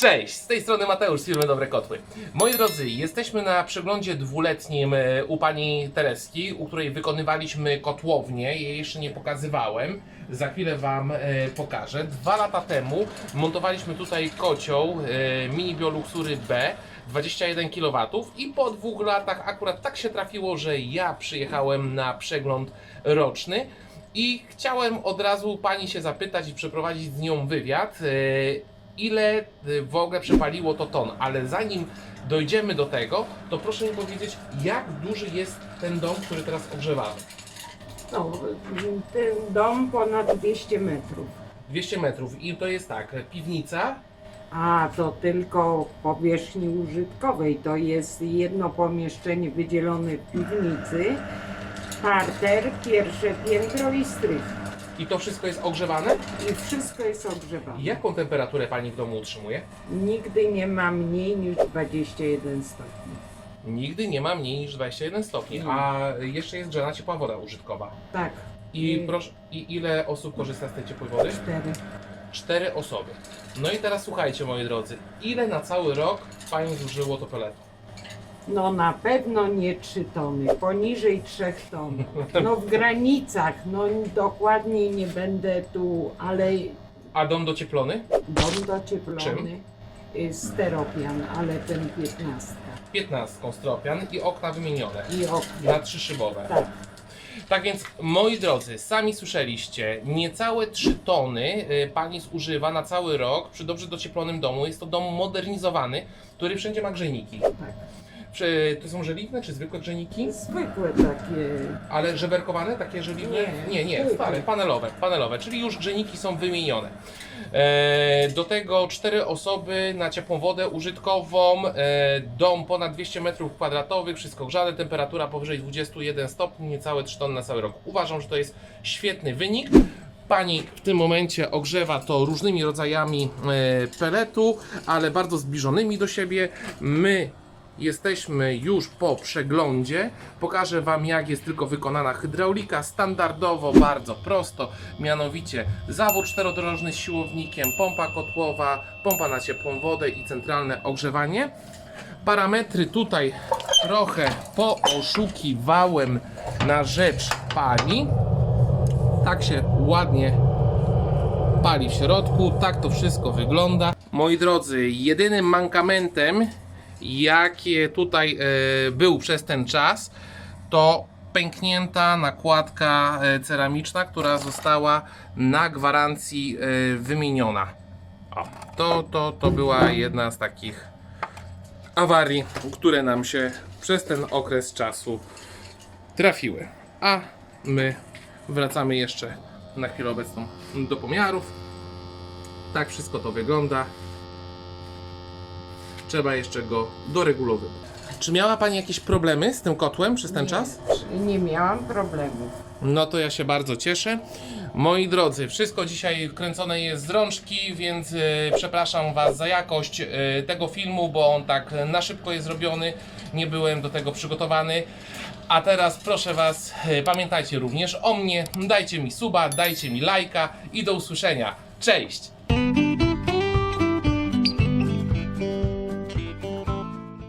Cześć, z tej strony Mateusz z firmy Dobre Kotły. Moi drodzy, jesteśmy na przeglądzie dwuletnim e, u pani Tereski, u której wykonywaliśmy kotłownię. Jej jeszcze nie pokazywałem. Za chwilę Wam e, pokażę. Dwa lata temu montowaliśmy tutaj kocioł e, Mini Bioluxury B. 21 kW i po dwóch latach akurat tak się trafiło, że ja przyjechałem na przegląd roczny i chciałem od razu pani się zapytać i przeprowadzić z nią wywiad. Ile y, w ogóle przepaliło to ton, ale zanim dojdziemy do tego, to proszę mi powiedzieć, jak duży jest ten dom, który teraz ogrzewamy? No, ten dom ponad 200 metrów. 200 metrów i to jest tak, piwnica, A to tylko powierzchni użytkowej. To jest jedno pomieszczenie wydzielone w piwnicy, parter, pierwsze piętro i strych. I to wszystko jest ogrzewane? I wszystko jest ogrzewane. Jaką temperaturę pani w domu utrzymuje? Nigdy nie ma mniej niż 21 stopni. Nigdy nie ma mniej niż 21 stopni, Nie. a jeszcze jest grzana ciepła woda użytkowa. Tak, I I- proszę, i ile osób korzysta z tej ciepłej wody? cztery. Cztery osoby. No i teraz słuchajcie moi drodzy, ile na cały rok pani zużyło to peletu? No na pewno nie 3 tony, poniżej 3 ton. No w granicach, no dokładniej nie będę tu, ale A dom docieplony? dom docieplony, y, steropian, ale ten 15. 15 stropian i okna wymienione. I okno. Na trzy szybowe. Tak, Tak więc, moi drodzy, sami słyszeliście, niecałe 3 tony y, pani zużywa na cały rok przy dobrze docieplonym domu. Jest to dom modernizowany, który wszędzie ma grzejniki. tak. Czy to są żeliwne, czy zwykłe grzejniki? Zwykłe takie. Ale żeberkowane, takie żeliwne? Nie, nie, nie stare, panelowe, panelowe, czyli już grzejniki są wymienione. E, do tego cztery osoby na ciepłą wodę użytkową, e, dom ponad 200 m2, wszystko grzane, temperatura powyżej 21 stopni, niecałe 3 tony na cały rok. Uważam, że to jest świetny wynik. Pani w tym momencie ogrzewa to różnymi rodzajami e, peletu, ale bardzo zbliżonymi do siebie. My Jesteśmy już po przeglądzie. Pokażę Wam, jak jest tylko wykonana hydraulika. Standardowo, bardzo prosto. Mianowicie zawód czterodrożny z siłownikiem, pompa kotłowa, pompa na ciepłą wodę i centralne ogrzewanie. Parametry tutaj trochę pooszukiwałem na rzecz pani. Tak się ładnie pali w środku. Tak to wszystko wygląda. Moi drodzy, jedynym mankamentem, jakie tutaj e, był przez ten czas, to pęknięta nakładka e, ceramiczna, która została na gwarancji e, wymieniona. O, to, to, to była jedna z takich awarii, które nam się przez ten okres czasu trafiły. A my wracamy jeszcze na chwilę obecną do pomiarów. Tak wszystko to wygląda. Trzeba jeszcze go doregulowywać. Czy miała Pani jakieś problemy z tym kotłem przez ten nie, czas? Nie miałam problemów. No to ja się bardzo cieszę. Moi drodzy, wszystko dzisiaj kręcone jest z rączki, więc e, przepraszam Was za jakość e, tego filmu, bo on tak na szybko jest zrobiony. Nie byłem do tego przygotowany. A teraz proszę Was, e, pamiętajcie również o mnie. Dajcie mi suba, dajcie mi lajka i do usłyszenia. Cześć!